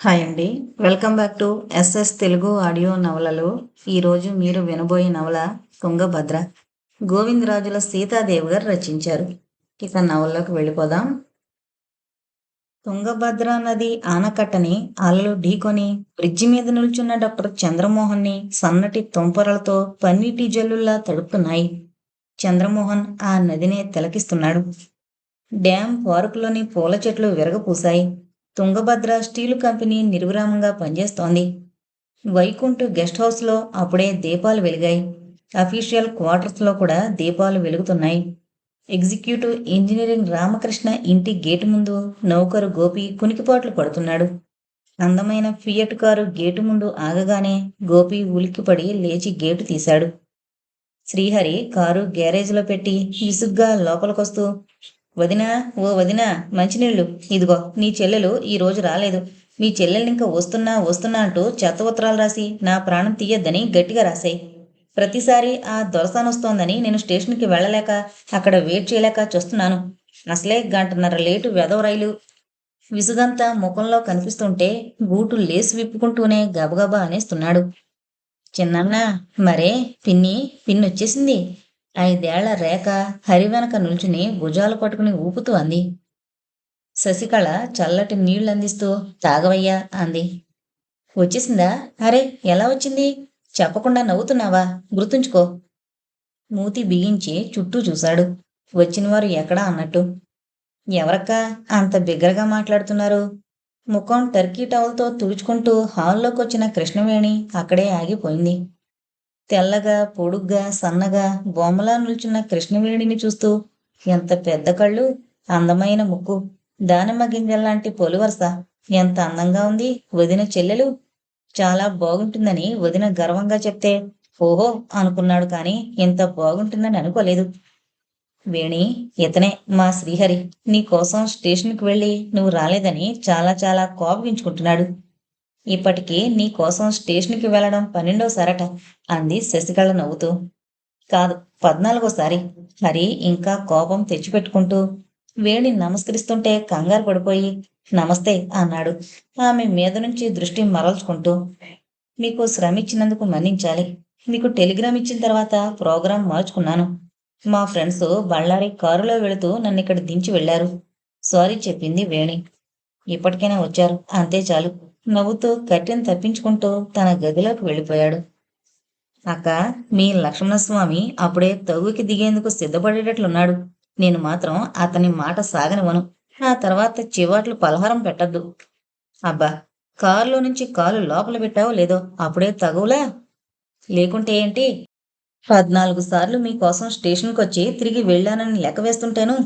Hi అండి. Welcome back to SS Telugu audio నవలలు. ఈరోజు మీరు వినబోయే నవల తుంగభద్ర. గోవిందరాజుల సీతాదేవి గారు రచించారు. ఇక నవల్లోకి వెళ్ళిపోదాం. తుంగభద్ర నది ఆనకట్టని అలలు ఢీకొని బ్రిడ్జి మీద నిల్చున్న డాక్టర్ చంద్రమోహన్ని సన్నటి తుంపరలతో పన్నీటి జల్లుల్లా తడుపుతున్నాయి. చంద్రమోహన్ ఆ నదినే తిలకిస్తున్నాడు. డ్యామ్ పార్కులోని పూల చెట్లు విరగపూశాయి. తుంగభద్ర స్టీలు కంపెనీ నిర్విరామంగా పనిచేస్తోంది. వైకుంఠ్ గెస్ట్ హౌస్లో అప్పుడే దీపాలు వెలిగాయి. అఫీషియల్ క్వార్టర్స్లో కూడా దీపాలు వెలుగుతున్నాయి. ఎగ్జిక్యూటివ్ ఇంజనీరింగ్ రామకృష్ణ ఇంటి గేటు ముందు నౌకరు గోపి కునికిపాట్లు పడుతున్నాడు. అందమైన ఫియట్ కారు గేటు ముందు ఆగగానే గోపి ఉలిక్కిపడి లేచి గేటు తీశాడు. శ్రీహరి కారు గ్యారేజ్లో పెట్టి విసుగ్గా లోపలికొస్తూ వదినా ఓ వదినా మంచినీళ్ళు. ఇదిగో నీ చెల్లెలు ఈ రోజు రాలేదు. మీ చెల్లెల్ని ఇంకా వస్తున్నా వస్తున్నా అంటూ చెత్త ఉత్తరాలు రాసి నా ప్రాణం తీయొద్దని గట్టిగా రాశాయి. ప్రతిసారి ఆ దొరసానొస్తోందని నేను స్టేషన్కి వెళ్ళలేక అక్కడ వెయిట్ చేయలేక చూస్తున్నాను. అసలే గంటన్నర లేటు వెదవ రైలు. విసుగంతా ముఖంలో కనిపిస్తుంటే బూటు లేసి విప్పుకుంటూనే గబగబా అనేస్తున్నాడు. చిన్నన్న మరే పిన్ని పిన్ని వచ్చేసింది ఐదేళ్ళ రేఖ హరి వెనక నిల్చుని భుజాలు పట్టుకుని ఊపుతూ అంది. శశికళ చల్లటి నీళ్ళు అందిస్తూ తాగవయ్యా అంది. వచ్చేసిందా? అరే ఎలా వచ్చింది? చెప్పకుండా నవ్వుతున్నావా? గుర్తుంచుకో. మూతి బిగించి చుట్టూ చూశాడు. వచ్చినవారు ఎక్కడా? అన్నట్టు. ఎవరక్కా? అంత బిగ్గరగా మాట్లాడుతున్నారు. ముఖం టర్కీ టవల్తో తుడుచుకుంటూ హాల్లోకి వచ్చిన కృష్ణవేణి అక్కడే ఆగిపోయింది. తెల్లగా పొడుగ్గా సన్నగా బొమ్మలా నిల్చున్న కృష్ణవేణిని చూస్తూ ఎంత పెద్ద కళ్ళు అందమైన ముక్కు దానిమ్మ గింజల్లాంటి పొలివరస ఎంత అందంగా ఉంది వదిన చెల్లెలు. చాలా బాగుంటుందని వదిన గర్వంగా చెప్తే ఓహో అనుకున్నాడు కానీ ఇంత బాగుంటుందని అనుకోలేదు. వేణి ఇతనే మా శ్రీహరి నీ కోసం స్టేషన్కి వెళ్ళి నువ్వు రాలేదని చాలా చాలా కోపగించుకుంటున్నాడు. ఇప్పటికీ నీ కోసం స్టేషన్కి వెళ్ళడం పన్నెండోసారట అంది శశికళ నవ్వుతూ. కాదు పద్నాలుగోసారి హరి ఇంకా కోపం తెచ్చిపెట్టుకుంటూ వేణి నమస్కరిస్తుంటే కంగారు పడిపోయి నమస్తే అన్నాడు. ఆమె మీద నుంచి దృష్టి మరల్చుకుంటూ. మీకు శ్రమ ఇచ్చినందుకు మన్నించాలి. మీకు టెలిగ్రామ్ ఇచ్చిన తర్వాత ప్రోగ్రాం మార్చుకున్నాను. మా ఫ్రెండ్స్ బళ్ళారి కారులో వెళుతూ నన్ను ఇక్కడ దించి వెళ్ళారు సారీ చెప్పింది వేణి. ఇప్పటికైనా వచ్చారు. అంతే చాలు. నవ్వుతూ కట్టెను తప్పించుకుంటూ తన గదిలోకి వెళ్ళిపోయాడు. అక్క మీ లక్ష్మణస్వామి అప్పుడే తగుకి దిగేందుకు సిద్ధపడేటట్లున్నాడు. నేను మాత్రం అతని మాట సాగనివ్వను. ఆ తర్వాత చివాట్లు పలహారం పెట్టద్దు. అబ్బా కారులో నుంచి కాలు లోపల పెట్టావో లేదో అప్పుడే తగువులా? లేకుంటే ఏంటి? పద్నాలుగు సార్లు మీకోసం స్టేషన్కి వచ్చి తిరిగి వెళ్ళానని లెక్క వేస్తుంటేను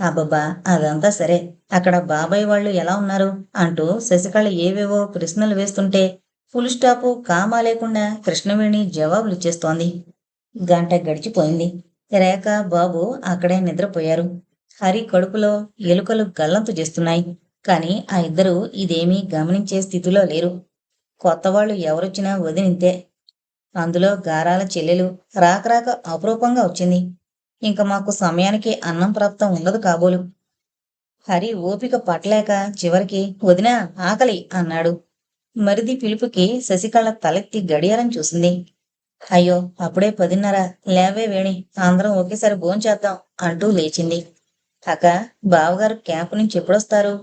అబ్బబ్బా అదంతా సరే. అక్కడ బాబాయ్ వాళ్ళు ఎలా ఉన్నారు? అంటూ శశికళ ఏవేవో ప్రశ్నలు వేస్తుంటే ఫుల్ స్టాపు కామా లేకుండా కృష్ణవేణి జవాబులు ఇచ్చేస్తోంది గంట గడిచిపోయింది. రేఖ బాబు అక్కడే నిద్రపోయారు. హరి కడుపులో ఎలుకలు గల్లంతు చేస్తున్నాయి. కానీ ఆ ఇద్దరు ఇదేమీ గమనించే స్థితిలో లేరు. కొత్త వాళ్ళు ఎవరొచ్చినా వదినింతే. అందులో గారాల చెల్లెలు రాకరాక అపురూపంగా వచ్చింది. ఇంక మాకు సమయానికి అన్నం ప్రాప్తం ఉండదు కాబోలు. హరి ఓపిక పట్టలేక చివరికి వదినా ఆకలి అన్నాడు. మరిది పిలుపుకి శశికళ తలెత్తి గడియారం చూసింది. అయ్యో అప్పుడే పదిన్నర లేవే వేణి అందరం ఒకేసారి భోంచేద్దాం అంటూ లేచింది. అక్క బావగారు క్యాంపు నుంచి ఎప్పుడొస్తారు?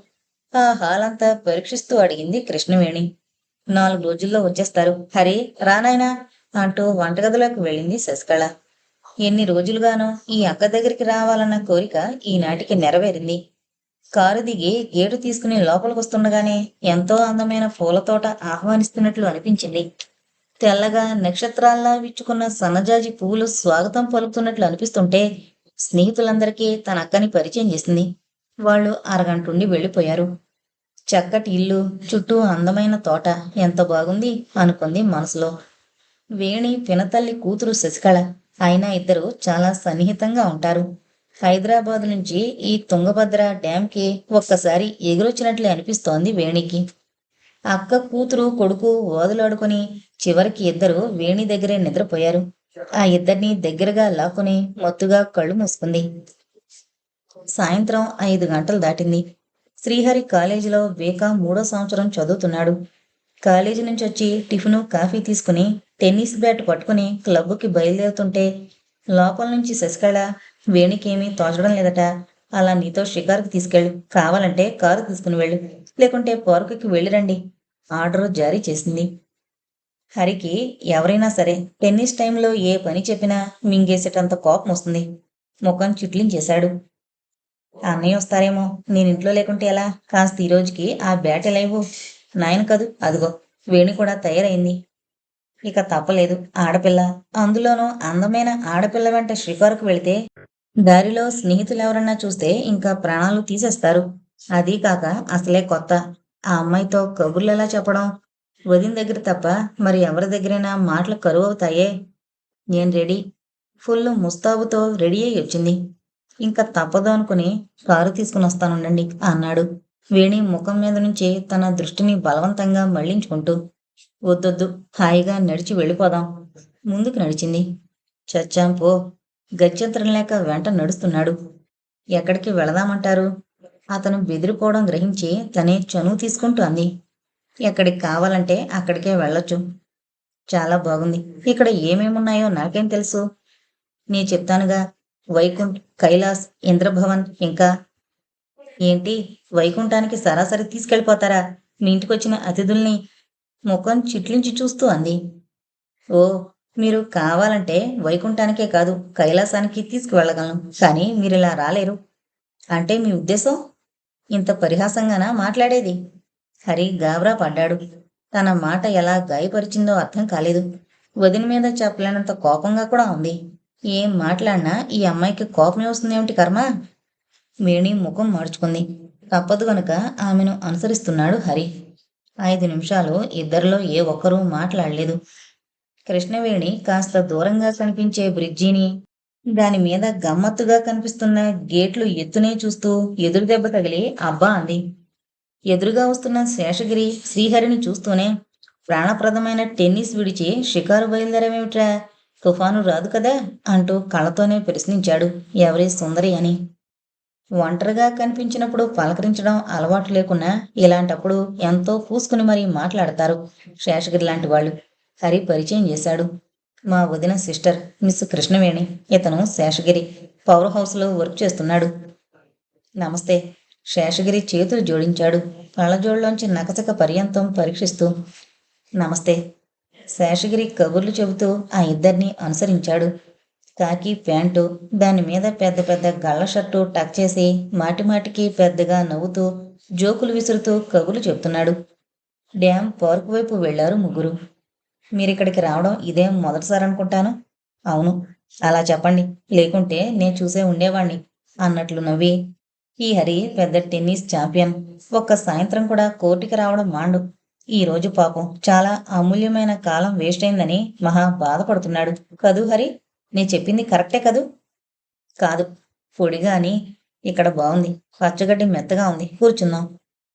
ఆ హాల్ అంతా పరీక్షిస్తూ అడిగింది కృష్ణవేణి. నాలుగు రోజుల్లో వచ్చేస్తారు. హరి రానాయనా అంటూ వంటగదిలోకి వెళ్ళింది శశికళ. ఎన్ని రోజులుగానో ఈ అక్క దగ్గరికి రావాలన్న కోరిక ఈనాటికి నెరవేరింది. కారు దిగి గేటు తీసుకుని లోపలికి వస్తుండగానే ఎంతో అందమైన పూల తోట ఆహ్వానిస్తున్నట్లు అనిపించింది. తెల్లగా నక్షత్రాల్లా విచ్చుకున్న సన్నజాజి పువ్వులు స్వాగతం పలుకుతున్నట్లు అనిపిస్తుంటే స్నేహితులందరికీ తన అక్కని పరిచయం చేసింది. వాళ్ళు అరగంటుండి వెళ్ళిపోయారు. చక్కటి ఇల్లు చుట్టూ అందమైన తోట ఎంత బాగుంది అనుకుంది మనసులో. వేణి పినతల్లి కూతురు శశికళ. అయినా ఇద్దరు చాలా సన్నిహితంగా ఉంటారు. హైదరాబాద్ నుంచి ఈ తుంగభద్ర డ్యాంకి ఒక్కసారి ఎగురొచ్చినట్లే అనిపిస్తోంది వేణికి. అక్క కూతురు కొడుకు ఓదలాడుకుని చివరికి ఇద్దరు వేణి దగ్గరే నిద్రపోయారు. ఆ ఇద్దరిని దగ్గరగా లాక్కుని మత్తుగా కళ్ళు మూసుకుంది. సాయంత్రం ఐదు గంటలు దాటింది. శ్రీహరి కాలేజీలో బేకా మూడో సంవత్సరం చదువుతున్నాడు. కాలేజీ నుంచి వచ్చి టిఫిను కాఫీ తీసుకుని టెన్నిస్ బ్యాట్ పట్టుకుని క్లబ్కి బయలుదేరుతుంటే లోపల నుంచి శశికళ వేణికేమీ తోచడం లేదట. అలా నీతో షికారుకి తీసుకెళ్ళు. కావాలంటే కారు తీసుకుని వెళ్ళు. లేకుంటే పార్కుకి వెళ్ళిరండి. ఆర్డర్ జారీ చేసింది. హరికి ఎవరైనా సరే టెన్నిస్ టైంలో ఏ పని చెప్పినా మింగేసేటంత కోపం వస్తుంది. ముఖం చిట్లించేశాడు. అన్నయ్య వస్తారేమో నేను ఇంట్లో లేకుంటే ఎలా? కాస్త ఈ రోజుకి ఆ బ్యాట్ ఎలా ఇవ్వు? నాయన కాదు? అదిగో వేణి కూడా తయారైంది. ఇక తప్పలేదు. ఆడపిల్ల. అందులోనూ అందమైన ఆడపిల్ల వెంట షికారుకు వెళితే దారిలో స్నేహితులు ఎవరన్నా చూస్తే ఇంకా ప్రాణాలు తీసేస్తారు. అదీ కాక అసలే కొత్త. ఆ అమ్మాయితో కబుర్లు ఎలా చెప్పడం? వదిన దగ్గర తప్ప మరి ఎవరి దగ్గరైనా మాటలు కరువు అవుతాయే నేను రెడీ. ఫుల్ ముస్తాబుతో రెడీ అయ్యి వచ్చింది. ఇంకా తప్పదు అనుకుని కారు తీసుకుని వస్తానుండండి అన్నాడు. వేణి ముఖం మీద నుంచి తన దృష్టిని బలవంతంగా మళ్ళించుకుంటూ వద్దొద్దు హాయిగా నడిచి వెళ్ళిపోదాం. ముందుకు నడిచింది. చచ్చాం పో. గత్యంతరం లేక వెంట నడుస్తున్నాడు. ఎక్కడికి వెళదామంటారు? అతను బెదిరిపోవడం గ్రహించి తనే చనువు తీసుకుంటూ అంది. ఎక్కడికి కావాలంటే అక్కడికే వెళ్ళొచ్చు. చాలా బాగుంది. ఇక్కడ ఏమేమున్నాయో నాకేం తెలుసు. నీ చెప్తానుగా. వైకుంఠ్ కైలాస్ ఇంద్రభవన్ ఇంకా ఏంటి? వైకుంఠానికి సరాసరి తీసుకెళ్ళిపోతారా? మీ ఇంటికొచ్చిన అతిథుల్ని ముఖం చిట్లించి చూస్తూ అంది. ఓ మీరు కావాలంటే వైకుంఠానికే కాదు కైలాసానికి తీసుకువెళ్ళగలను. కానీ మీరు ఇలా రాలేరు. అంటే మీ ఉద్దేశం? ఇంత పరిహాసంగానా మాట్లాడేది? హరి గాబరా పడ్డాడు. తన మాట ఎలా గాయపరిచిందో అర్థం కాలేదు. వదిన మీద చెప్పలేనంత కోపంగా కూడా ఉంది. ఏం మాట్లాడినా ఈ అమ్మాయికి కోపమే వస్తుందేమిటి కర్మ? వేణి ముఖం మార్చుకుంది. తప్పదు గనక ఆమెను అనుసరిస్తున్నాడు హరి. ఐదు నిమిషాలు ఇద్దరిలో ఏ ఒక్కరూ మాట్లాడలేదు. కృష్ణవేణి కాస్త దూరంగా కనిపించే బ్రిడ్జిని దాని మీద గమ్మత్తుగా కనిపిస్తున్న గేట్లు ఎత్తునే చూస్తూ ఎదురు దెబ్బ తగిలి అబ్బా అంది. ఎదురుగా వస్తున్న శేషగిరి శ్రీహరిని చూస్తూనే ప్రాణప్రదమైన టెన్నిస్ విడిచి షికారు బయలుదేరమేమిట్రా తుఫాను రాదు కదా అంటూ కళ్ళతోనే ప్రశ్నించాడు ఎవరి సుందరి అని. ఒంటరిగా కనిపించినప్పుడు పలకరించడం అలవాటు లేకున్నా ఇలాంటప్పుడు ఎంతో పూసుకుని మరీ మాట్లాడతారు శేషగిరి లాంటి వాళ్ళు. హరి పరిచయం చేశాడు. మా వదిన సిస్టర్ మిస్ కృష్ణవేణి. ఇతను శేషగిరి పవర్ హౌస్లో వర్క్ చేస్తున్నాడు. నమస్తే. శేషగిరి చేతులు జోడించాడు. పళ్ళజోళ్ళలోంచి నకచక పర్యంతం పరీక్షిస్తూ నమస్తే. శేషగిరి కబుర్లు చెబుతూ ఆ ఇద్దరిని అనుసరించాడు. కాకి ప్యాంటు దాని మీద పెద్ద పెద్ద గళ్ళ షర్టు టక్ చేసి మాటిమాటికి పెద్దగా నవ్వుతూ జోకులు విసురుతూ కబులు చెప్తున్నాడు. డ్యామ్ పార్క్ వైపు వెళ్ళారు ముగ్గురు. మీరిక్కడికి రావడం ఇదే మొదటిసారి అనుకుంటాను? అవును. అలా చెప్పండి. లేకుంటే నేను చూసే ఉండేవాణ్ణి అన్నట్లు నవ్వి. ఈ హరి పెద్ద టెన్నిస్ ఛాంపియన్. ఒక్క సాయంత్రం కూడా కోర్టుకి రావడం మాండు. ఈ రోజు పాపం. చాలా అమూల్యమైన కాలం వేస్ట్ అయిందని మహా బాధపడుతున్నాడు. కదూ హరి? నేను చెప్పింది కరెక్టే కదూ? కాదు. పొడిగా అని ఇక్కడ బాగుంది పచ్చగడ్డి మెత్తగా ఉంది. కూర్చుందాం.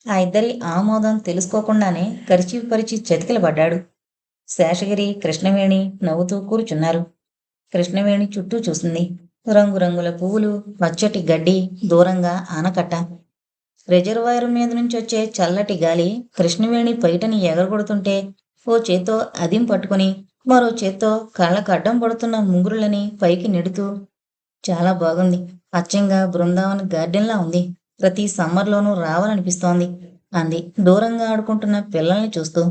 ఆ ఇద్దరి ఆమోదం తెలుసుకోకుండానే కరిచి పరిచి చతికిల పడ్డాడు. శేషగిరి కృష్ణవేణి నవ్వుతూ కూర్చున్నారు. కృష్ణవేణి చుట్టూ చూసింది. రంగురంగుల పువ్వులు పచ్చటి గడ్డి దూరంగా ఆనకట్ట. రిజర్వాయర్ మీద నుంచి వచ్చే చల్లటి గాలి కృష్ణవేణి పైటని ఎగరగొడుతుంటే ఓ చేత్తో అదిం పట్టుకుని మరో చేత్తో కళ్ళకు అడ్డం పడుతున్న ముంగురులని పైకి నెడుతూ చాలా బాగుంది. అచ్చంగా బృందావన్ గార్డెన్లా ఉంది. ప్రతి సమ్మర్లోనూ రావాలనిపిస్తోంది అంది. దూరంగా ఆడుకుంటున్న పిల్లల్ని చూస్తూ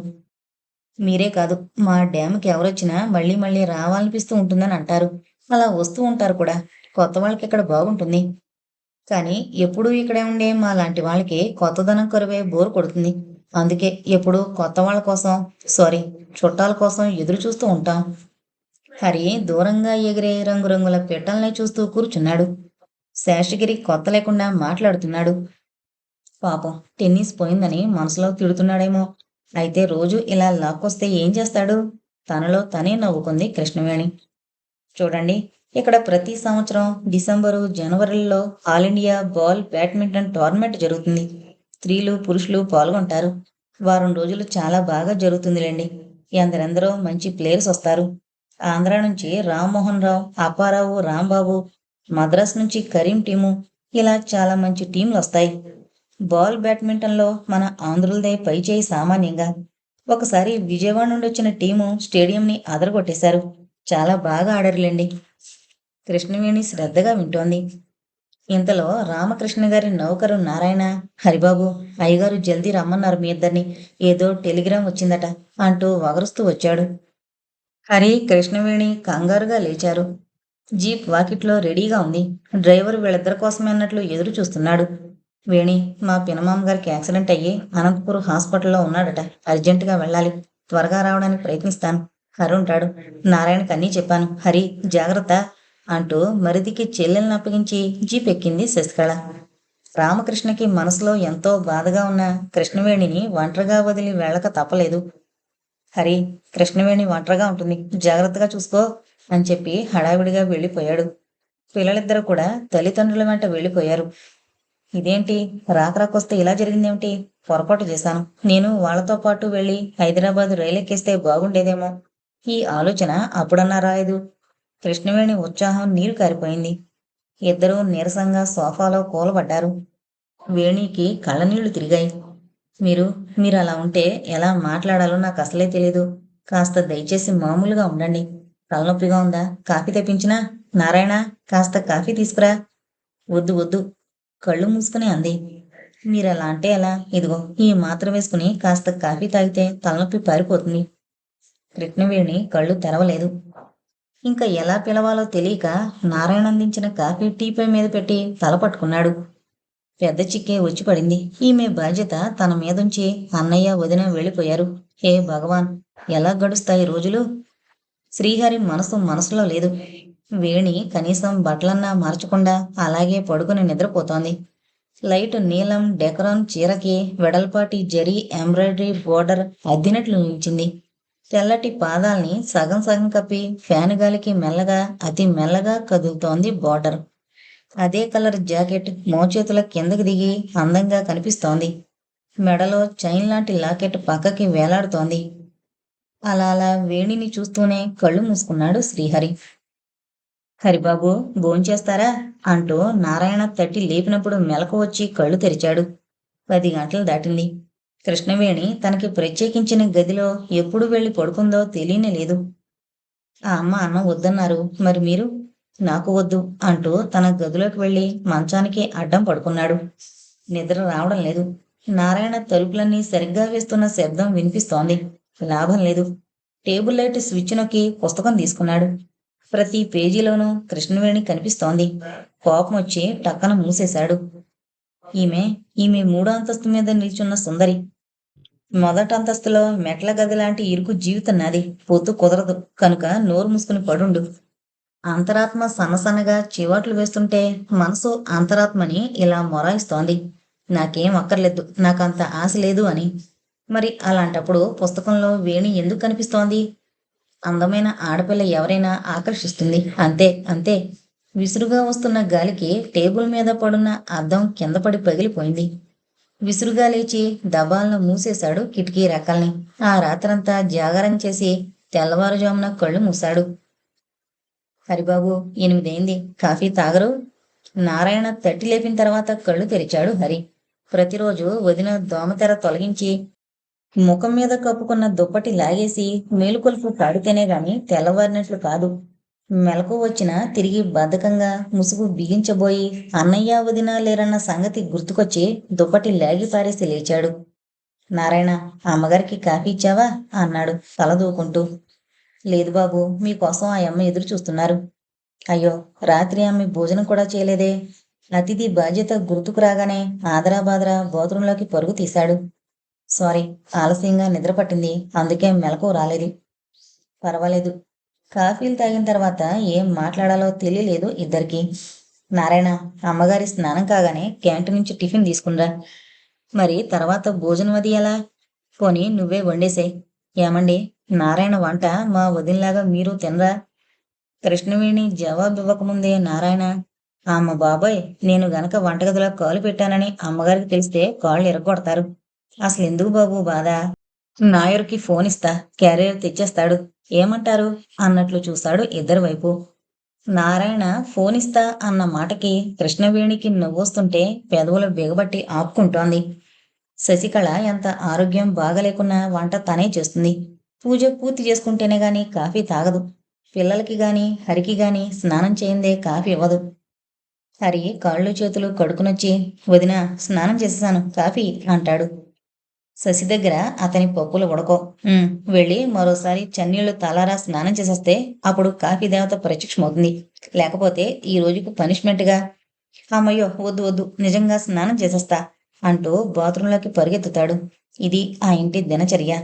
మీరే కాదు. మా డ్యామ్కి ఎవరొచ్చినా మళ్ళీ మళ్ళీ రావాలనిపిస్తూ ఉంటుందని అంటారు. అలా వస్తూ ఉంటారు కూడా. కొత్త వాళ్ళకి ఇక్కడ బాగుంటుంది. కానీ ఎప్పుడూ ఇక్కడే ఉండే మా లాంటి వాళ్ళకి కొత్తదనం కరువే బోర్ కొడుతుంది. అందుకే ఎప్పుడు కొత్త వాళ్ళ కోసం సారీ చుట్టాల కోసం ఎదురు చూస్తూ ఉంటాం. హరి దూరంగా ఎగిరే రంగురంగుల పిట్టల్ని చూస్తూ కూర్చున్నాడు. శేషగిరి కొత్త లేకుండా మాట్లాడుతున్నాడు. పాపం టెన్నిస్ పోయిందని మనసులో తిడుతున్నాడేమో. అయితే రోజు ఇలా లాక్కొస్తే ఏం చేస్తాడు? తనలో తనే నవ్వుకుంది కృష్ణవేణి. చూడండి ఇక్కడ ప్రతి సంవత్సరం డిసెంబరు జనవరిలో all India ball badminton tournament జరుగుతుంది. స్త్రీలు పురుషులు పాల్గొంటారు. వారం రోజులు చాలా బాగా జరుగుతుందిలేండి. ఎందరెందరో మంచి ప్లేయర్స్ వస్తారు. ఆంధ్ర నుంచి రామ్మోహన్ రావు అప్పారావు రాంబాబు మద్రాస్ నుంచి కరీం టీము ఇలా చాలా మంచి టీంలు వస్తాయి. బాల్ బ్యాడ్మింటన్లో మన ఆంధ్రులదే పై చేయి సామాన్యంగా. ఒకసారి విజయవాడ నుండి వచ్చిన టీము స్టేడియంని అదరగొట్టేశారు. చాలా బాగా ఆడారులేండి. కృష్ణవేణి శ్రద్ధగా వింటోంది. ఇంతలో రామకృష్ణ గారి నౌకరు నారాయణ హరిబాబు అయ్యగారు జల్దీ రమ్మన్నారు మీ ఇద్దరిని. ఏదో టెలిగ్రామ్ వచ్చిందట అంటూ వగరుస్తూ వచ్చాడు. హరి కృష్ణవేణి కంగారుగా లేచారు. జీప్ వాకిట్లో రెడీగా ఉంది. డ్రైవర్ వీళ్ళిద్దరి కోసమే అన్నట్లు ఎదురు చూస్తున్నాడు. వేణి మా పినమామ గారికి యాక్సిడెంట్ అయ్యి అనంతపూర్ హాస్పిటల్లో ఉన్నాడట. అర్జెంటుగా వెళ్ళాలి. త్వరగా రావడానికి ప్రయత్నిస్తాను. హరి ఉంటాడు నారాయణకి అన్నీ చెప్పాను. హరి జాగ్రత్త. అంటూ మరిదికి చెల్లెల్ని అప్పగించి జీప్ ఎక్కింది శశికళ. రామకృష్ణకి మనసులో ఎంతో బాధగా ఉన్న కృష్ణవేణిని ఒంటరిగా వదిలి వెళ్ళక తప్పలేదు. హరి కృష్ణవేణి ఒంటరిగా ఉంటుంది. జాగ్రత్తగా చూసుకో అని చెప్పి హడావిడిగా వెళ్ళిపోయాడు. పిల్లలిద్దరూ కూడా తల్లిదండ్రుల వెంట వెళ్ళిపోయారు. ఇదేంటి? రాకరాకొస్తే ఇలా జరిగిందేమిటి? పొరపాటు చేశాను. నేను వాళ్ళతో పాటు వెళ్ళి హైదరాబాద్ రైలు బాగుండేదేమో. ఈ ఆలోచన అప్పుడన్నా రాయదు కృష్ణవేణి ఉత్సాహం నీరు కారిపోయింది. ఇద్దరూ నీరసంగా సోఫాలో కూలబడ్డారు. వేణికి కళ్ళనీళ్ళు తిరిగాయి. మీరు మీరు అలా ఉంటే ఎలా మాట్లాడాలో నాకు అసలే తెలియదు కాస్త దయచేసి మామూలుగా ఉండండి. తలనొప్పిగా ఉందా? కాఫీ తెప్పించినా? నారాయణ కాస్త కాఫీ తీసుకురా. వద్దు వద్దు. కళ్ళు మూసుకుని అంది. మీరు అలా అంటే ఎలా? ఇదిగో ఈ మాత్ర వేసుకుని కాస్త కాఫీ తాగితే తలనొప్పి పారిపోతుంది. కృష్ణవేణి కళ్ళు తెరవలేదు. ఇంకా ఎలా పిలవాలో తెలియక నారాయణ అందించిన కాఫీ టీపై మీద పెట్టి తల పట్టుకున్నాడు. పెద్ద చిక్కే వచ్చి పడింది ఈమె బాధ్యత తన మీదుంచి అన్నయ్య వదిన వెళ్ళిపోయారు. హే భగవాన్ ఎలా గడుస్తాయి రోజులు? శ్రీహరి మనసు మనసులో లేదు. వేణి కనీసం బట్టలన్నా మార్చకుండా అలాగే పడుకుని నిద్రపోతోంది. లైట్ నీలం డెకరాన్ చీరకి వెడల్పాటి జరీ ఎంబ్రాయిడరీ బోర్డర్ అద్దినట్లు నిలిచింది. తెల్లటి పాదాల్ని సగం సగం కప్పి ఫ్యాన్ గాలికి మెల్లగా అతి మెల్లగా కదులుతోంది బోర్డర్. అదే కలర్ జాకెట్ మోచేతుల కిందకి దిగి అందంగా కనిపిస్తోంది. మెడలో చైన్ లాంటి లాకెట్ పక్కకి వేలాడుతోంది. అలా అలా వేణిని చూస్తూనే కళ్ళు మూసుకున్నాడు శ్రీహరి. హరిబాబు భోంచేస్తారా అంటూ నారాయణ తట్టి లేపినప్పుడు మెలకు వచ్చి కళ్ళు తెరిచాడు. పది గంటలు దాటింది. కృష్ణవేణి తనకి ప్రత్యేకించిన గదిలో ఎప్పుడు వెళ్ళి పడుకుందో తెలియనే లేదు. ఆ అమ్మ అన్నం వద్దన్నారు. మరి మీరు? నాకు వద్దు అంటూ తన గదిలోకి వెళ్ళి మంచానికి అడ్డం పడుకున్నాడు. నిద్ర రావడం లేదు. నారాయణ తలుపులన్నీ సరిగ్గా వేస్తున్న శబ్దం వినిపిస్తోంది. లాభం లేదు. టేబుల్ లైట్ స్విచ్ నొక్కి పుస్తకం తీసుకున్నాడు. ప్రతి పేజీలోనూ కృష్ణవేణి కనిపిస్తోంది. కోపం వచ్చి టక్కన మూసేశాడు. ఈమె ఈమె మూడో అంతస్తు మీద నిల్చున్న సుందరి. మొదట అంతస్తులో మెట్ల గది లాంటి ఇరుకు జీవితం నాది. పొత్తు కుదరదు. కనుక నోరు మూసుకుని పడుండు. అంతరాత్మ సన్నసన్నగా చివాట్లు వేస్తుంటే మనసు అంతరాత్మని ఇలా మొరాయిస్తోంది. నాకేం అక్కర్లేదు. నాకంత ఆశ లేదు అని. మరి అలాంటప్పుడు పుస్తకంలో వేణి ఎందుకు కనిపిస్తోంది? అందమైన ఆడపిల్ల ఎవరైనా ఆకర్షిస్తుంది. అంతే అంతే. విసురుగా వస్తున్న గాలికి టేబుల్ మీద పడున్న అద్దం కింద పడి పగిలిపోయింది. విసురుగా లేచి దబాలను మూసేశాడు కిటికీ రెక్కల్ని. ఆ రాత్రంతా జాగారం చేసి తెల్లవారుజామున కళ్ళు మూశాడు. హరిబాబు ఎనిమిదైంది? కాఫీ తాగరు? నారాయణ తట్టి లేపిన తర్వాత కళ్ళు తెరిచాడు హరి. ప్రతిరోజు వదిన దోమతెర తొలగించి ముఖం మీద కప్పుకున్న దుప్పటి లాగేసి మేలుకొలుపు కాడితేనే గాని తెల్లవారినట్లు కాదు. మెలకు వచ్చిన తిరిగి బద్ధకంగా ముసుగు బిగించబోయి అన్నయ్య వదిన లేరన్న సంగతి గుర్తుకొచ్చి దుప్పటి లాగి పారేసి లేచాడు. నారాయణ అమ్మగారికి కాఫీ ఇచ్చావా? అన్నాడు తల దూకుంటూ. లేదు బాబు మీకోసం ఆ అమ్మ ఎదురు చూస్తున్నారు. అయ్యో రాత్రి ఆమె భోజనం కూడా చేయలేదే. అతిథి బాధ్యత గుర్తుకు రాగానే ఆదరాబాదరా బాత్రూంలోకి పరుగు తీశాడు. సారీ ఆలస్యంగా నిద్ర పట్టింది అందుకే మెలకు రాలేదు. పర్వాలేదు కాఫీలు తాగిన తర్వాత ఏం మాట్లాడాలో తెలియలేదు ఇద్దరికి. నారాయణ అమ్మగారి స్నానం కాగానే క్యాంటీన్ నుంచి టిఫిన్ తీసుకునిరా మరి తర్వాత భోజనం అది ఎలా? పోనీ నువ్వే వండేసాయి. ఏమండి? నారాయణ వంట మా వదినలాగా మీరు తినరా? కృష్ణవేణి జవాబు ఇవ్వకముందే నారాయణ అమ్మ బాబాయ్ నేను గనక వంటగదిలో కాలు పెట్టానని అమ్మగారికి తెలిస్తే కాళ్ళు ఎరగొడతారు. అసలు ఎందుకు బాబు బాధ? నాయర్కి ఫోన్ ఇస్తా క్యారియర్ తెచ్చేస్తాడు. ఏమంటారు? అన్నట్లు చూశాడు ఇద్దరి వైపు. నారాయణ ఫోన్ ఇస్తా అన్న మాటకి కృష్ణవేణికి నవ్వొస్తుంటే పెదవులు బిగబట్టి ఆపుకుంటోంది. శశికళ ఎంత ఆరోగ్యం బాగలేకున్నా వంట తనే చేస్తుంది. పూజ పూర్తి చేసుకుంటేనే గాని కాఫీ తాగదు. పిల్లలకి గాని హరికి గాని స్నానం చేయిందే కాఫీ ఇవ్వదు హరి కాళ్ళు చేతులు కడుకునొచ్చి వదిన స్నానం చేసేసాను కాఫీ అంటాడు. శశి దగ్గర అతని పప్పులు ఉడకో. "ఉమ్, వెళ్ళి మరోసారి చన్నీళ్ళు తలారా స్నానం చేసేస్తే అప్పుడు కాఫీ దేవత ప్రత్యక్షమవుతుంది. లేకపోతే ఈ రోజుకు పనిష్మెంట్గా? అమ్మయ్యో వద్దు వద్దు నిజంగా స్నానం చేసేస్తా అంటూ బాత్రూంలోకి పరిగెత్తుతాడు. ఇది ఆ ఇంటి దినచర్య.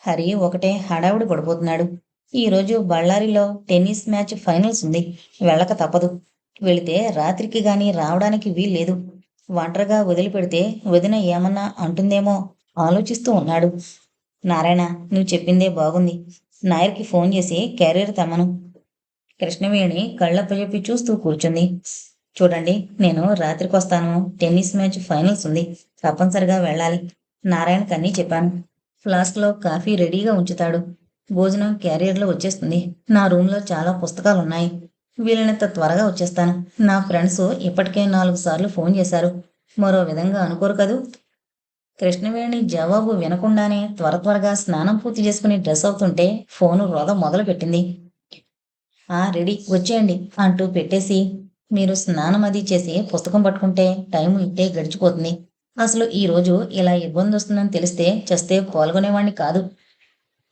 హరి ఒకటే హడావుడి పడిపోతున్నాడు. ఈ రోజు బళ్ళారిలో టెన్నిస్ మ్యాచ్ ఫైనల్స్ ఉంది. వెళ్ళక తప్పదు. వెళితే రాత్రికి గాని రావడానికి వీల్లేదు. ఒంటరిగా వదిలిపెడితే వదిన ఏమన్నా అంటుందేమో ఆలోచిస్తూ ఉన్నాడు. నారాయణ నువ్వు చెప్పిందే బాగుంది. నాయర్కి ఫోన్ చేసి క్యారియర్ తెమ్మను. కృష్ణవేణి కళ్ళప్పచెప్పి చూస్తూ కూర్చుంది. చూడండి నేను రాత్రికి వస్తాను టెన్నిస్ మ్యాచ్ ఫైనల్స్ ఉంది. తప్పనిసరిగా వెళ్ళాలి. నారాయణ కన్నీ చెప్పాను. ఫ్లాస్క్లో కాఫీ రెడీగా ఉంచుతాడు. భోజనం క్యారియర్లో వచ్చేస్తుంది. నా రూమ్లో చాలా పుస్తకాలు ఉన్నాయి వీలైనంత త్వరగా వచ్చేస్తాను. నా ఫ్రెండ్స్ ఇప్పటికే నాలుగు సార్లు ఫోన్ చేశారు. మరో విధంగా అనుకోరు కదూ? కృష్ణవేణి జవాబు వినకుండానే త్వర త్వరగా స్నానం పూర్తి చేసుకుని డ్రెస్ అవుతుంటే ఫోను రొద మొదలు పెట్టింది ఆ రెడీ వచ్చేయండి అంటూ పెట్టేసి మీరు స్నానం అది చేసి పుస్తకం పట్టుకుంటే టైం ఇట్టే గడిచిపోతుంది. అసలు ఈ రోజు ఇలా ఇబ్బంది వస్తుందని తెలిస్తే చస్తే పాల్గొనేవాణ్ణి కాదు.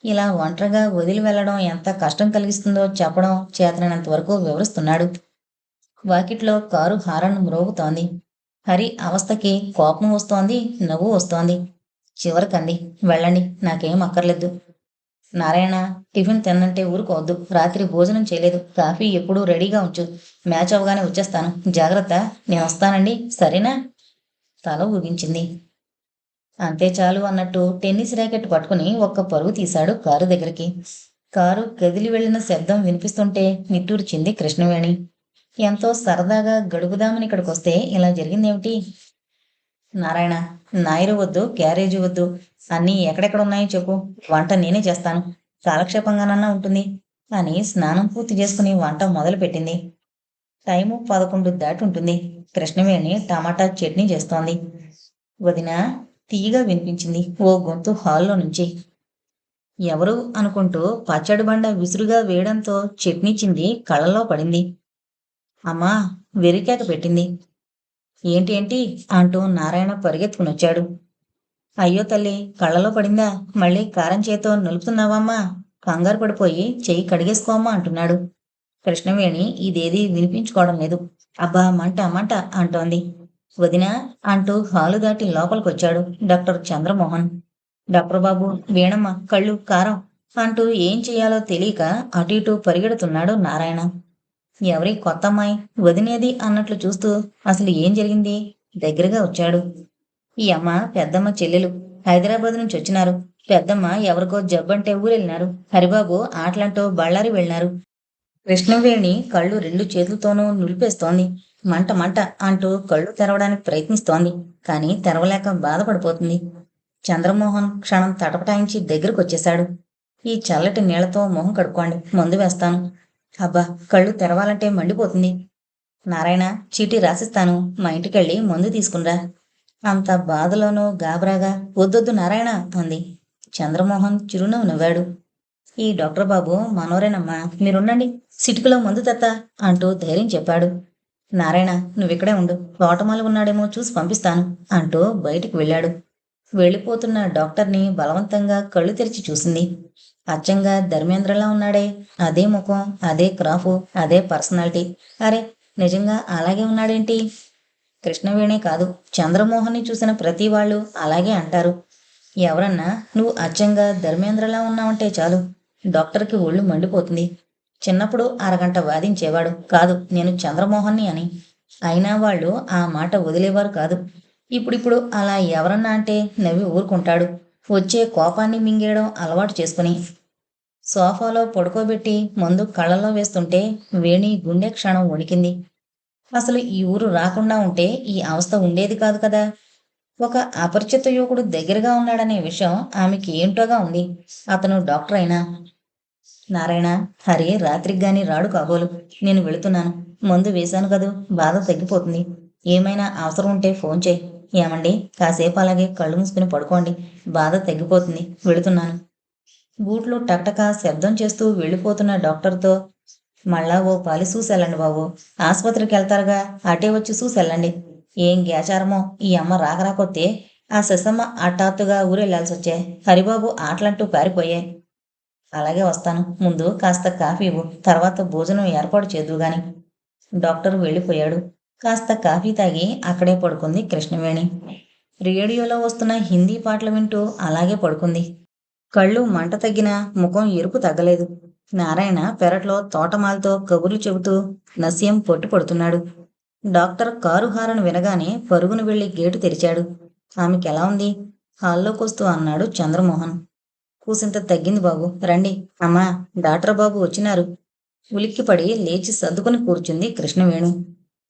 ఇలా ఒంటరిగా వదిలి వెళ్ళడం ఎంత కష్టం కలిగిస్తుందో చెప్పడం చేతనైనంత వరకు వివరిస్తున్నాడు. వాకిట్లో కారు హారన్ మ్రోగుతోంది. హరి అవస్థకి కోపం వస్తోంది నవ్వు వస్తోంది. చివరికంది వెళ్ళండి నాకేం అక్కర్లేదు. నారాయణ టిఫిన్ తిన్నంటే ఊరుకోవద్దు రాత్రి భోజనం చేయలేదు కాఫీ ఎప్పుడూ రెడీగా ఉంచు మ్యాచ్ అవగానే వచ్చేస్తాను. జాగ్రత్త నేను వస్తానండి సరేనా? తల ఊగించింది. అంతే చాలు అన్నట్టు టెన్నిస్ ర్యాకెట్ పట్టుకుని ఒక్క పరుగు తీశాడు కారు దగ్గరికి. కారు కదిలి వెళ్ళిన శబ్దం వినిపిస్తుంటే నిట్టూర్చింది కృష్ణవేణి. ఎంతో సరదాగా గడుపుదామని ఇక్కడికి వస్తే ఇలా జరిగిందేమిటి? నారాయణ నాయరు వద్దు క్యారేజీ వద్దు అన్నీ ఎక్కడెక్కడ ఉన్నాయో చెప్పు. వంట నేనే చేస్తాను. కాలక్షేపంగానన్నా ఉంటుంది. అని స్నానం పూర్తి చేసుకుని వంట మొదలుపెట్టింది. టైము పదకొండు దాటి ఉంటుంది. కృష్ణవేణి టమాటా చట్నీ చేస్తోంది. వదినా తీయగా వినిపించింది. ఓ గొంతు హాల్లో నుంచి. ఎవరు అనుకుంటూ పచ్చడి బండ విసురుగా వేయడంతో చట్నీచింది కళ్ళలో పడింది. అమ్మా వెరికాక పెట్టింది. ఏంటి ఏంటి అంటూ నారాయణ పరిగెత్తుకునొచ్చాడు. అయ్యో తల్లి కళ్ళలో పడిందా? మళ్ళీ కారం చేతో నలుపుతున్నావమ్మా. కంగారు పడిపోయి చెయ్యి కడిగేసుకోమ్మా అంటున్నాడు. కృష్ణవేణి ఇదేది వినిపించుకోవడం లేదు. అబ్బా మంట మంట అంటోంది. వదిన అంటూ హాలు దాటి లోపలికొచ్చాడు డాక్టర్ చంద్రమోహన్. డాక్టర్ బాబు వీణమ్మ కళ్ళు కారం అంటూ ఏం చెయ్యాలో తెలియక అటు ఇటు పరిగెడుతున్నాడు నారాయణ. ఎవరి కొత్త అమ్మాయి వదినేది అన్నట్లు చూస్తూ అసలు ఏం జరిగింది? దగ్గరగా వచ్చాడు. ఈ అమ్మ పెద్దమ్మ చెల్లెలు. హైదరాబాద్ నుంచి వచ్చినారు. పెద్దమ్మ ఎవరికో జబ్బంటే ఊరెళ్ళినారు. హరిబాబు ఆటలంటూ బళ్ళారి వెళ్ళినారు. కృష్ణవేణి కళ్ళు రెండు చేతులతోనూ నులిపేస్తోంది. మంట మంట అంటూ కళ్ళు తెరవడానికి ప్రయత్నిస్తోంది కానీ తెరవలేక బాధపడిపోతుంది. చంద్రమోహన్ క్షణం తటపటాయించి దగ్గరకు వచ్చేశాడు ఈ చల్లటి నీళ్ళతో మొహం కడుక్కోండి మందు వేస్తాను. అబ్బా కళ్ళు తెరవాలంటే మండిపోతుంది. నారాయణ చీటీ రాసిస్తాను మా ఇంటికెళ్ళి మందు తీసుకునిరా అంత బాధలోనూ గాబరాగా వద్దొద్దు నారాయణ అంది. చంద్రమోహన్ చిరునవ్వు నవ్వాడు. ఈ డాక్టర్ బాబు మనోరేనమ్మా మీరుండండి సిటికలో మందు తెత్త అంటూ ధైర్యం చెప్పాడు. నారాయణ నువ్విక్కడే ఉండు. తోటమాలు ఉన్నాడేమో చూసి పంపిస్తాను అంటూ బయటికి వెళ్ళాడు. వెళ్ళిపోతున్న డాక్టర్ని బలవంతంగా కళ్ళు తెరిచి చూసింది. అచ్చంగా ధర్మేంద్రలా ఉన్నాడే. అదే ముఖం అదే క్రాఫు అదే పర్సనాలిటీ. అరే నిజంగా అలాగే ఉన్నాడేంటి? కృష్ణవేణే కాదు చంద్రమోహన్ని చూసిన ప్రతి వాళ్ళు అలాగే అంటారు. ఎవరన్నా నువ్వు అచ్చంగా ధర్మేంద్రలా ఉన్నావంటే చాలు. డాక్టర్కి ఒళ్ళు మండిపోతుంది. చిన్నప్పుడు అరగంట వాదించేవాడు కాదు. నేను చంద్రమోహన్ని అని. అయినా వాళ్ళు ఆ మాట వదిలేవారు కాదు. ఇప్పుడిప్పుడు అలా ఎవరన్నా అంటే నవ్వి ఊరుకుంటాడు. వచ్చే కోపాన్ని మింగేయడం అలవాటు చేసుకుని. సోఫాలో పడుకోబెట్టి మందు కళ్ళలో వేస్తుంటే వేణి గుండె క్షణం వణికింది. అసలు ఈ ఊరు రాకుండా ఉంటే ఈ అవస్థ ఉండేది కాదు కదా. ఒక అపరిచిత యువకుడు దగ్గరగా ఉన్నాడనే విషయం ఆమెకి ఏంటోగా ఉంది. అతను డాక్టర్ అయినా నారాయణ హరి రాత్రికి గాని రాడు కాబోలు నేను వెళుతున్నాను. మందు వేశాను కదూ. బాధ తగ్గిపోతుంది. ఏమైనా అవసరం ఉంటే ఫోన్ చేయి. ఏమండి? కాసేపు అలాగే కళ్ళు మూసుకుని పడుకోండి. బాధ తగ్గిపోతుంది. వెళుతున్నాను. బూట్లు టక్టక శబ్దం చేస్తూ వెళ్ళిపోతున్న డాక్టర్తో మళ్ళా ఓ పాలి చూసెళ్ళండి బాబు. ఆసుపత్రికి వెళ్తారుగా. అటే వచ్చి చూసెళ్ళండి ఏం గ్యాచారమో? ఈ అమ్మ రాకరాకొత్తే ఆ శశమ్మ హఠాత్తుగా ఊరెళ్ళాల్సి వచ్చే హరిబాబు ఆటలంటూ పారిపోయాయి అలాగే వస్తాను. ముందు కాస్త కాఫీ ఇవ్వు. తర్వాత భోజనం ఏర్పాటు చేద్దు గాని. డాక్టర్ వెళ్ళిపోయాడు. కాస్త కాఫీ తాగి అక్కడే పడుకుంది కృష్ణవేణి. రేడియోలో వస్తున్న హిందీ పాటలు వింటూ అలాగే పడుకుంది. కళ్ళు మంట తగ్గిన ముఖం ఎరుపు తగ్గలేదు. నారాయణ పెరట్లో తోటమాలతో కబుర్లు చెబుతూ నస్యం పొట్టు పడుతున్నాడు. డాక్టర్ కారు హారను వినగానే పరుగును వెళ్ళి గేటు తెరిచాడు. ఆమెకెలా ఉంది? హాల్లోకి వస్తూ అన్నాడు చంద్రమోహన్. కూసింత తగ్గింది బాబు. రండి. అమ్మా డాక్టర్ బాబు వచ్చినారు. ఉలిక్కిపడి లేచి సర్దుకుని కూర్చుంది కృష్ణవేణు.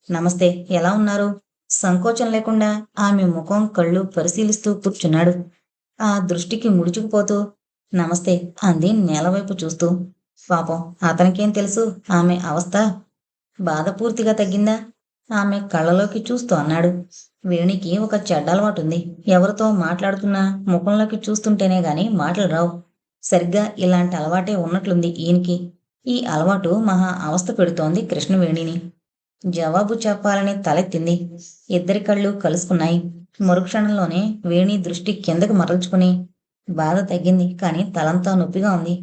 నమస్తే ఎలా ఉన్నారు? సంకోచం లేకుండా ఆమె ముఖం కళ్ళు పరిశీలిస్తూ కూర్చున్నాడు. ఆ దృష్టికి ముడుచుకుపోతూ నమస్తే అంది నేలవైపు చూస్తూ. పాపం అతనికేం తెలుసు? ఆమె అవస్థ బాధ పూర్తిగా తగ్గిందా? ఆమె కళ్ళలోకి చూస్తూ అన్నాడు. వేణికి ఒక చెడ్డ అలవాటుంది ఎవరితో మాట్లాడుతున్నా ముఖంలోకి చూస్తుంటేనే గాని మాటలు రావు. సరిగ్గా ఇలాంటి అలవాటే ఉన్నట్లుంది ఈయనకి. ఈ అలవాటు మహా అవస్థ పెడుతోంది కృష్ణవేణిని జవాబు చెప్పాలని తలెత్తింది. ఇద్దరి కళ్ళు కలుసుకున్నాయి. మరుక్షణంలోనే వేణి దృష్టి కిందకి మరల్చుకుని బాధ తగ్గింది కానీ తలంతా నొప్పిగా ఉంది.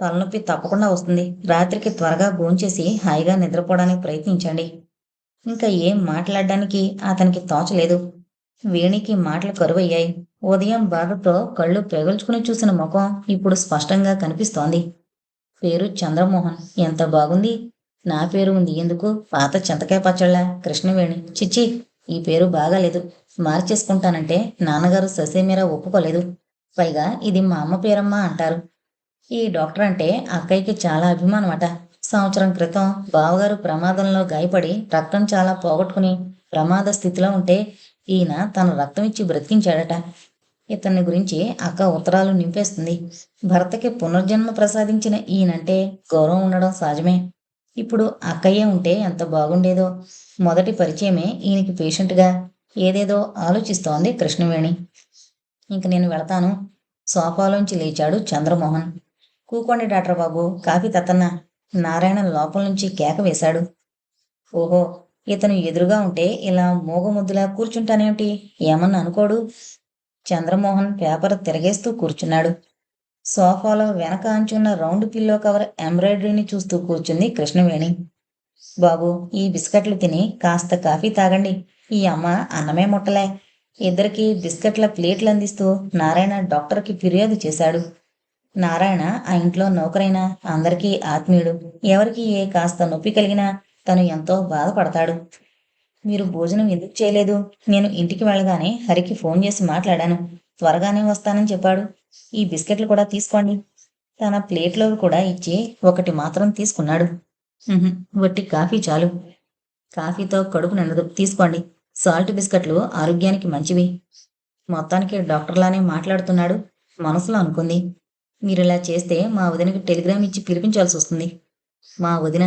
తలనొప్పి తప్పకుండా వస్తుంది. రాత్రికి త్వరగా భోంచేసి హాయిగా నిద్రపోవడానికి ప్రయత్నించండి. ఇంకా ఏం మాట్లాడడానికి అతనికి తోచలేదు వేణికి మాటలు కరువయ్యాయి. ఉదయం బాధతో కళ్ళు పెగుల్చుకుని చూసిన ముఖం ఇప్పుడు స్పష్టంగా కనిపిస్తోంది. పేరు చంద్రమోహన్. ఎంత బాగుంది? నా పేరు ఉంది ఎందుకు? పాత చింతకాయ పచ్చళ్ళ కృష్ణవేణి. చిచ్చి ఈ పేరు బాగాలేదు. మార్చేసుకుంటానంటే నాన్నగారు ససేమీరా ఒప్పుకోలేదు. పైగా ఇది మా అమ్మ పేరమ్మా అంటారు. ఈ డాక్టర్ అంటే అక్కయ్యకి చాలా అభిమానమట. సంవత్సరం క్రితం బావగారు ప్రమాదంలో గాయపడి రక్తం చాలా పోగొట్టుకుని ప్రమాద స్థితిలో ఉంటే ఈయన తన రక్తం ఇచ్చి బ్రతికించాడట. ఇతన్ని గురించి అక్క ఉత్తరాలు నింపేస్తుంది. భర్తకి పునర్జన్మ ప్రసాదించిన ఈయనంటే గౌరవం ఉండడం సహజమే. ఇప్పుడు అక్కయ్యే ఉంటే ఎంత బాగుండేదో. మొదటి పరిచయమే ఈయనకి పేషెంట్గా ఏదేదో ఆలోచిస్తోంది కృష్ణవేణి. ఇంక నేను వెళతాను. సోఫాలోంచి లేచాడు చంద్రమోహన్. కూకోండి డాక్టర్ బాబు కాఫీ తత్తన్నా నారాయణ లోపల నుంచి కేక వేశాడు. ఓహో ఇతను ఎదురుగా ఉంటే ఇలా మూగముద్దులా కూర్చుంటానేమిటి? ఏమన్నా అనుకోడు? చంద్రమోహన్ పేపర్ తిరగేస్తూ కూర్చున్నాడు. సోఫాలో వెనక అంచున్న రౌండ్ పిల్లో కవర్ ఎంబ్రాయిడరీని చూస్తూ కూర్చుంది కృష్ణవేణి. బాబు ఈ బిస్కెట్లు తిని కాస్త కాఫీ తాగండి. ఈ అమ్మ అన్నమే ముట్టలే. ఇద్దరికి బిస్కెట్ల ప్లేట్లు అందిస్తూ నారాయణ డాక్టర్కి ఫిర్యాదు చేశాడు. నారాయణ ఆ ఇంట్లో నౌకరైనా అందరికీ ఆత్మీయుడు. ఎవరికి ఏ కాస్త నొప్పి కలిగినా తను ఎంతో బాధపడతాడు. మీరు భోజనం ఎందుకు చేయలేదు? నేను ఇంటికి వెళ్ళగానే హరికి ఫోన్ చేసి మాట్లాడాను. త్వరగానే వస్తానని చెప్పాడు. ఈ బిస్కెట్లు కూడా తీసుకోండి. తన ప్లేట్లో కూడా ఇచ్చి ఒకటి మాత్రం తీసుకున్నాడు. వట్టి కాఫీ చాలు. కాఫీతో కడుపు నిండదు. తీసుకోండి. సాల్ట్ బిస్కెట్లు ఆరోగ్యానికి మంచివి. మొత్తానికి డాక్టర్లానే మాట్లాడుతున్నాడు. మనసులో అనుకుంది. మీరు ఇలా చేస్తే మా వదినకి టెలిగ్రామ్ ఇచ్చి పిలిపించాల్సి వస్తుంది. మా వదిన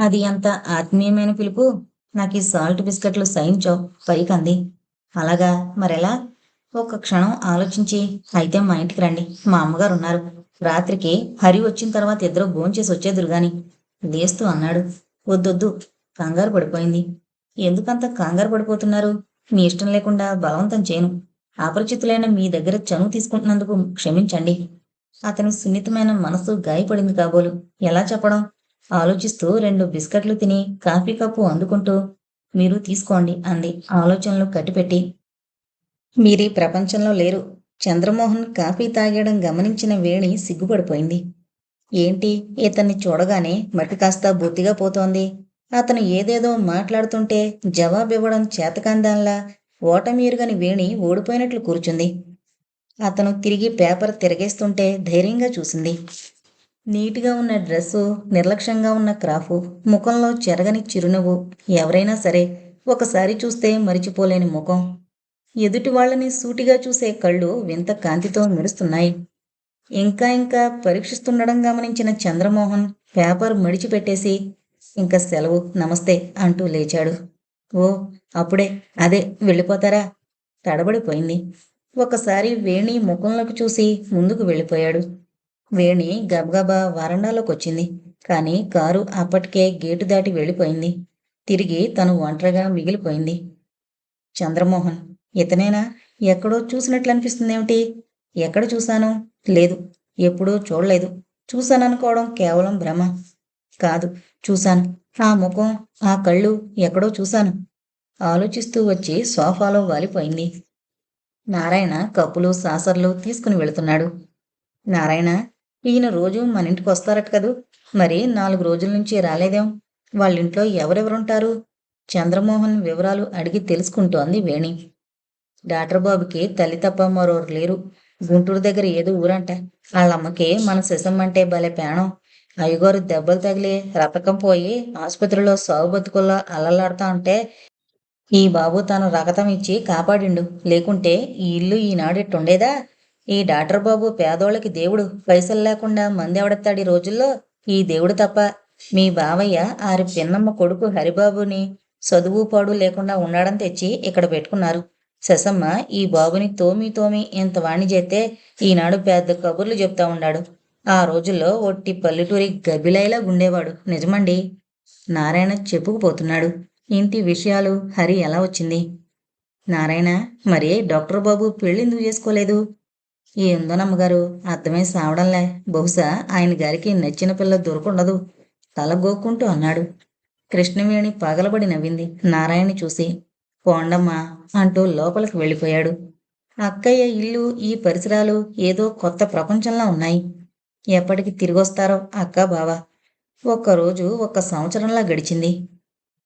అది అంత ఆత్మీయమైన పిలుపు. నాకు ఈ సాల్ట్ బిస్కెట్లు సహించో పైకి అంది అలాగా మరెలా? ఒక క్షణం ఆలోచించి అయితే మా ఇంటికి రండి. మా అమ్మగారు ఉన్నారు రాత్రికి హరి వచ్చిన తర్వాత ఇద్దరు భోంచేసి వచ్చేదురు గాని లేస్తూ అన్నాడు. వద్దొద్దు కంగారు పడిపోయింది. ఎందుకంత కంగారు పడిపోతున్నారు? మీ ఇష్టం లేకుండా బలవంతం చేయను. అపరిచితులైన మీ దగ్గర చనువు తీసుకుంటున్నందుకు క్షమించండి. అతని సున్నితమైన మనసు గాయపడింది కాబోలు. ఎలా చెప్పడం? ఆలోచిస్తూ రెండు బిస్కెట్లు తిని కాఫీ కప్పు అందుకుంటూ మీరు తీసుకోండి అంది. ఆలోచనలు కట్టిపెట్టి. మీరీ ప్రపంచంలో లేరు. చంద్రమోహన్ కాఫీ తాగడం గమనించిన వేణి సిగ్గుపడిపోయింది. ఏంటి? ఇతన్ని చూడగానే మట్టి కాస్త బొత్తిగా పోతోంది. అతను ఏదేదో మాట్లాడుతుంటే జవాబివ్వడం చేతకందాన్లా ఓటమీరుగని వేణి ఓడిపోయినట్లు కూర్చుంది. అతను తిరిగి పేపర్ తిరగేస్తుంటే ధైర్యంగా చూసింది. నీట్గా ఉన్న డ్రెస్సు నిర్లక్ష్యంగా ఉన్న క్రాఫు ముఖంలో చెరగని చిరునవ్వు ఎవరైనా సరే ఒకసారి చూస్తే మరిచిపోలేని ముఖం. ఎదుటి వాళ్ళని సూటిగా చూసే కళ్ళు వింత కాంతితో మెరుస్తున్నాయి. ఇంకా ఇంకా పరీక్షిస్తుండడం గమనించిన చంద్రమోహన్ పేపర్ మడిచిపెట్టేసి ఇంకా సెలవు నమస్తే అంటూ లేచాడు. ఓ అప్పుడే అదే వెళ్ళిపోతారా? తడబడిపోయింది. ఒకసారి వేణి ముఖంలోకి చూసి ముందుకు వెళ్ళిపోయాడు. వేణి గబగబా వరండాలోకొచ్చింది. కానీ కారు అప్పటికే గేటు దాటి వెళ్ళిపోయింది. తిరిగి తను ఒంటరిగా మిగిలిపోయింది. చంద్రమోహన్ ఇతనేనా? ఎక్కడో చూసినట్లు అనిపిస్తుందేమిటి ఎక్కడ చూశాను? లేదు. ఎప్పుడూ చూడలేదు. చూశాననుకోవడం కేవలం భ్రమ. కాదు చూశాను. ఆ ముఖం ఆ కళ్ళు ఎక్కడో చూశాను. ఆలోచిస్తూ వచ్చి సోఫాలో వాలిపోయింది. నారాయణ కప్పులు సాసర్లు తీసుకుని వెళుతున్నాడు. నారాయణ ఈయన రోజు మన ఇంటికి వస్తారట కదూ? మరి నాలుగు రోజుల నుంచి రాలేదేం? వాళ్ళింట్లో ఎవరెవరుంటారు? చంద్రమోహన్ వివరాలు అడిగి తెలుసుకుంటోంది వేణి. డాక్టర్ బాబుకి తల్లి తప్ప మరోరు లేరు. గుంటూరు దగ్గర ఏదో ఊరంట. వాళ్ళమ్మకి మన అంటే భలే పేణం అయ్యగారు దెబ్బలు తగిలి రతకం పోయి ఆసుపత్రిలో సాగు బతుకుల్లో అల్లలాడుతా ఉంటే ఈ బాబు తను రగతం ఇచ్చి కాపాడిండు. లేకుంటే ఈ ఇల్లు ఈనాడెట్టుండేదా? ఈ డాక్టర్ బాబు పేదోళ్ళకి దేవుడు పైసలు లేకుండా మంది ఎవడెత్తాడు ఈ రోజుల్లో? ఈ దేవుడు తప్ప. మీ బావయ్య ఆరి పిన్నమ్మ కొడుకు హరిబాబుని చదువు పాడు లేకుండా ఉన్నాడని తెచ్చి ఇక్కడ పెట్టుకున్నారు. శశమ్మ ఈ బాబుని తోమి తోమి ఇంత వాణి చేస్తే ఈనాడు పెద్ద కబుర్లు చెప్తా ఉన్నాడు. ఆ రోజుల్లో ఒట్టి పల్లెటూరి గబిలైలా ఉండేవాడు నిజమండి? నారాయణ చెప్పుకుపోతున్నాడు. ఇంటి విషయాలు? హరి ఎలా వచ్చింది? నారాయణ మరి డాక్టర్ బాబు పెళ్ళెందుకు చేసుకోలేదు? ఏందోనమ్మగారు అర్థమే సావడంలే. బహుశా ఆయన గారికి నచ్చిన పిల్ల దొరకుండదు. తలగోక్కుంటూ అన్నాడు. కృష్ణవేణి పగలబడి నవ్వింది. నారాయణ చూసి పోండమ్మా అంటూ లోపలికి వెళ్ళిపోయాడు. అక్కయ్య ఇల్లు ఈ పరిసరాలు ఏదో కొత్త ప్రపంచంలో ఉన్నాయి. ఎప్పటికి తిరిగొస్తారో అక్క బావ. ఒక్కరోజు ఒక్క సంవత్సరంలా గడిచింది.